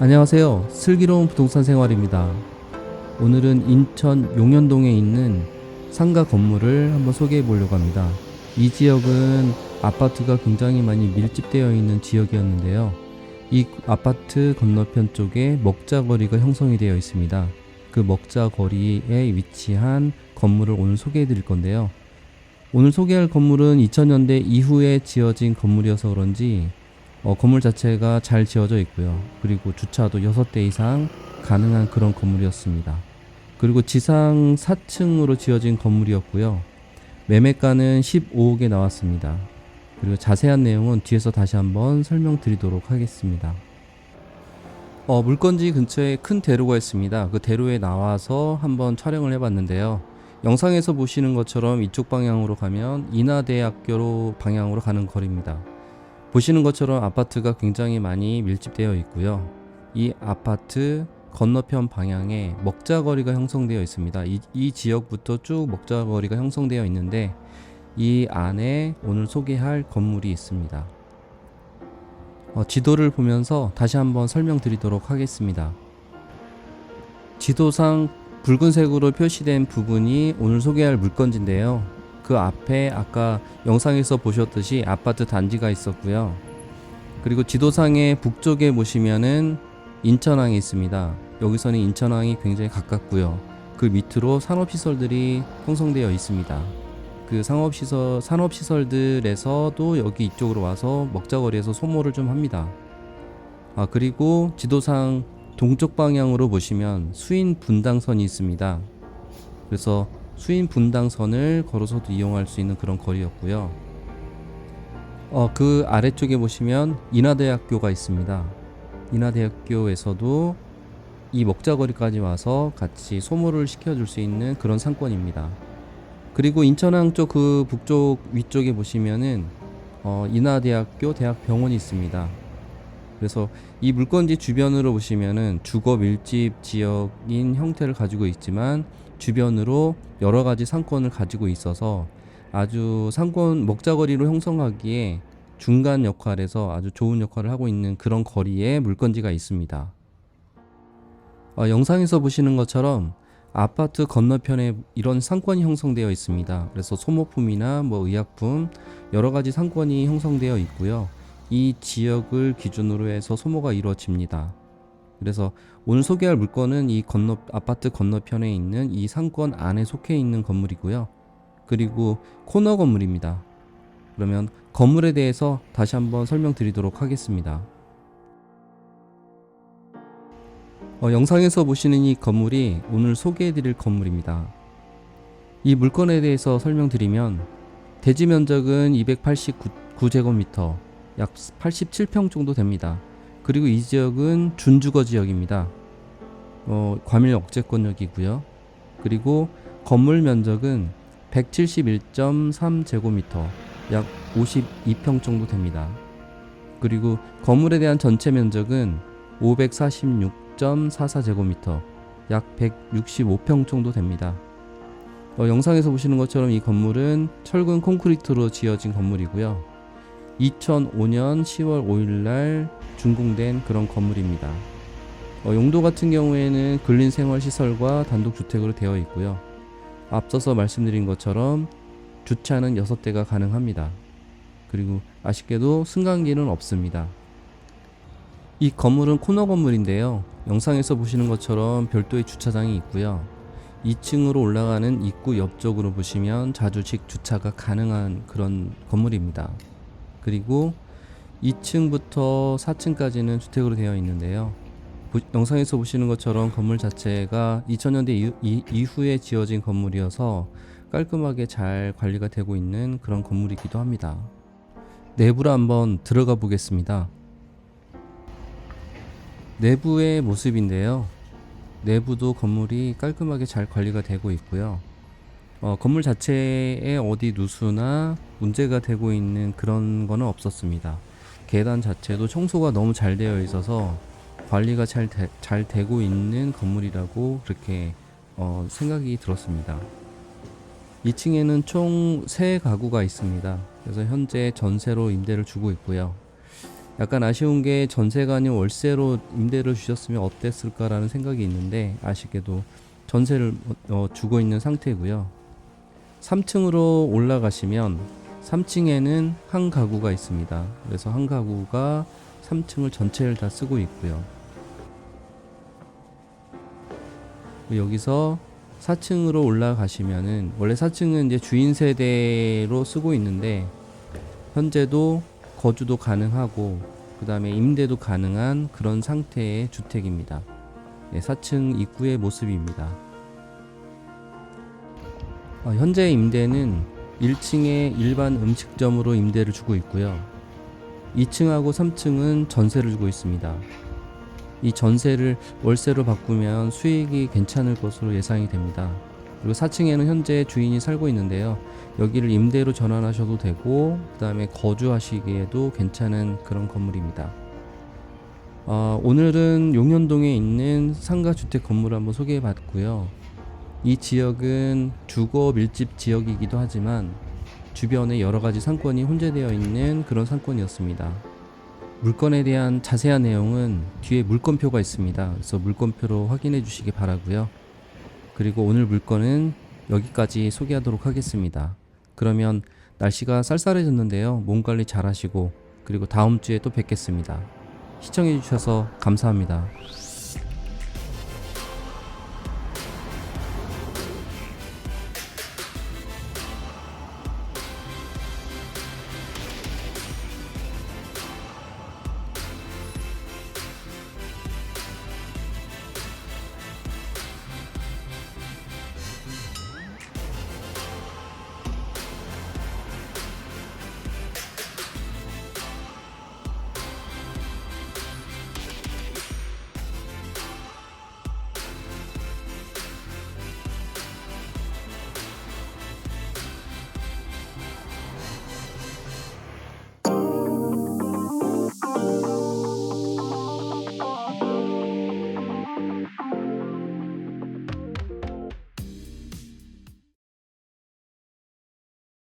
안녕하세요. 슬기로운 부동산 생활입니다. 오늘은 인천 용현동에 있는 상가 건물을 한번 소개해 보려고 합니다. 이 지역은 아파트가 굉장히 많이 밀집되어 있는 지역이었는데요. 이 아파트 건너편 쪽에 먹자거리가 형성이 되어 있습니다. 그 먹자거리에 위치한 건물을 오늘 소개해 드릴 건데요. 오늘 소개할 건물은 2000년대 이후에 지어진 건물이어서 그런지 어, 건물 자체가 잘 지어져 있고요. 그리고 주차도 6대 이상 가능한 그런 건물이었습니다. 그리고 지상 4층으로 지어진 건물이었고요. 매매가는 15억에 나왔습니다. 그리고 자세한 내용은 뒤에서 다시 한번 설명드리도록 하겠습니다. 어, 물건지 근처에 큰 대로가 있습니다. 그 대로에 나와서 한번 촬영을 해봤는데요. 영상에서 보시는 것처럼 이쪽 방향으로 가면 인하대학교로 방향으로 가는 거리입니다. 보시는 것처럼 아파트가 굉장히 많이 밀집되어 있고요. 이 아파트 건너편 방향에 먹자거리가 형성되어 있습니다. 이, 이 지역부터 쭉 먹자거리가 형성되어 있는데 이 안에 오늘 소개할 건물이 있습니다. 어, 지도를 보면서 다시 한번 설명드리도록 하겠습니다. 지도상 붉은색으로 표시된 부분이 오늘 소개할 물건지인데요. 그 앞에 아까 영상에서 보셨듯이 아파트 단지가 있었고요. 그리고 지도상의 북쪽에 보시면은 인천항이 있습니다. 여기서는 인천항이 굉장히 가깝고요. 그 밑으로 산업시설들이 형성되어 있습니다. 그 상업시설, 산업시설들에서도 여기 이쪽으로 와서 먹자거리에서 소모를 좀 합니다. 아, 그리고 지도상 동쪽 방향으로 보시면 수인 분당선이 있습니다. 그래서 수인 분당선을 걸어서도 이용할 수 있는 그런 거리였고요. 어, 그 아래쪽에 보시면 인하대학교가 있습니다. 인하대학교에서도 이 먹자거리까지 와서 같이 소모를 시켜줄 수 있는 그런 상권입니다. 그리고 인천항 쪽 그 북쪽 위쪽에 보시면은 어, 인하대학교 대학병원이 있습니다. 그래서 이 물건지 주변으로 보시면은 주거 밀집 지역인 형태를 가지고 있지만 주변으로 여러 가지 상권을 가지고 있어서 아주 상권 먹자거리로 형성하기에 중간 역할에서 아주 좋은 역할을 하고 있는 그런 거리에 물건지가 있습니다. 어, 영상에서 보시는 것처럼 아파트 건너편에 이런 상권이 형성되어 있습니다. 그래서 소모품이나 뭐 의약품 여러 가지 상권이 형성되어 있고요. 이 지역을 기준으로 해서 소모가 이루어집니다. 그래서 오늘 소개할 물건은 이 건너 아파트 건너편에 있는 이 상권 안에 속해 있는 건물이고요. 그리고 코너 건물입니다. 그러면 건물에 대해서 다시 한번 설명드리도록 하겠습니다. 어, 영상에서 보시는 이 건물이 오늘 소개해드릴 건물입니다. 이 물건에 대해서 설명드리면 대지 면적은 289제곱미터, 약 87평 정도 됩니다. 그리고 이 지역은 준주거 지역입니다. 어, 과밀 억제권역이고요. 그리고 건물 면적은 171.3 제곱미터, 약 52평 정도 됩니다. 그리고 건물에 대한 전체 면적은 546.44 제곱미터, 약 165평 정도 됩니다. 어, 영상에서 보시는 것처럼 이 건물은 철근 콘크리트로 지어진 건물이고요. 2005년 10월 5일날 준공된 그런 건물입니다. 어, 용도 같은 경우에는 근린 생활 시설과 단독주택으로 되어 있고요. 앞서서 말씀드린 것처럼 주차는 6대가 가능합니다. 그리고 아쉽게도 승강기는 없습니다. 이 건물은 코너 건물인데요. 영상에서 보시는 것처럼 별도의 주차장이 있고요. 2층으로 올라가는 입구 옆쪽으로 보시면 자주식 주차가 가능한 그런 건물입니다. 그리고 2층부터 4층까지는 주택으로 되어 있는데요. 보- 영상에서 보시는 것처럼 건물 자체가 2000년대 이후, 이, 이후에 지어진 건물이어서 깔끔하게 잘 관리가 되고 있는 그런 건물이기도 합니다. 내부로 한번 들어가 보겠습니다. 내부의 모습인데요. 내부도 건물이 깔끔하게 잘 관리가 되고 있고요. 어, 건물 자체에 어디 누수나 문제가 되고 있는 그런 거는 없었습니다. 계단 자체도 청소가 너무 잘 되어 있어서 관리가 잘, 되, 잘 되고 있는 건물이라고 그렇게 어, 생각이 들었습니다. 2층에는 총 3가구가 있습니다. 그래서 현재 전세로 임대를 주고 있고요. 약간 아쉬운 게 전세가 아닌 월세로 임대를 주셨으면 어땠을까라는 생각이 있는데 아쉽게도 전세를 어, 주고 있는 상태고요. 3층으로 올라가시면 3층에는 한 가구가 있습니다. 그래서 한 가구가 3층을 전체를 다 쓰고 있고요. 여기서 4층으로 올라가시면은 원래 4층은 이제 주인 세대로 쓰고 있는데 현재도 거주도 가능하고 그 다음에 임대도 가능한 그런 상태의 주택입니다. 네, 4층 입구의 모습입니다. 어, 현재 임대는 1층에 일반 음식점으로 임대를 주고 있고요. 2층하고 3층은 전세를 주고 있습니다. 이 전세를 월세로 바꾸면 수익이 괜찮을 것으로 예상이 됩니다. 그리고 4층에는 현재 주인이 살고 있는데요. 여기를 임대로 전환하셔도 되고, 그 다음에 거주하시기에도 괜찮은 그런 건물입니다. 어, 오늘은 용현동에 있는 상가주택 건물을 한번 소개해 봤고요. 이 지역은 주거 밀집 지역이기도 하지만 주변에 여러 가지 상권이 혼재되어 있는 그런 상권이었습니다. 물건에 대한 자세한 내용은 뒤에 물건표가 있습니다. 그래서 물건표로 확인해 주시기 바라고요. 그리고 오늘 물건은 여기까지 소개하도록 하겠습니다. 그러면 날씨가 쌀쌀해졌는데요. 몸 관리 잘 하시고 그리고 다음 주에 또 뵙겠습니다. 시청해 주셔서 감사합니다.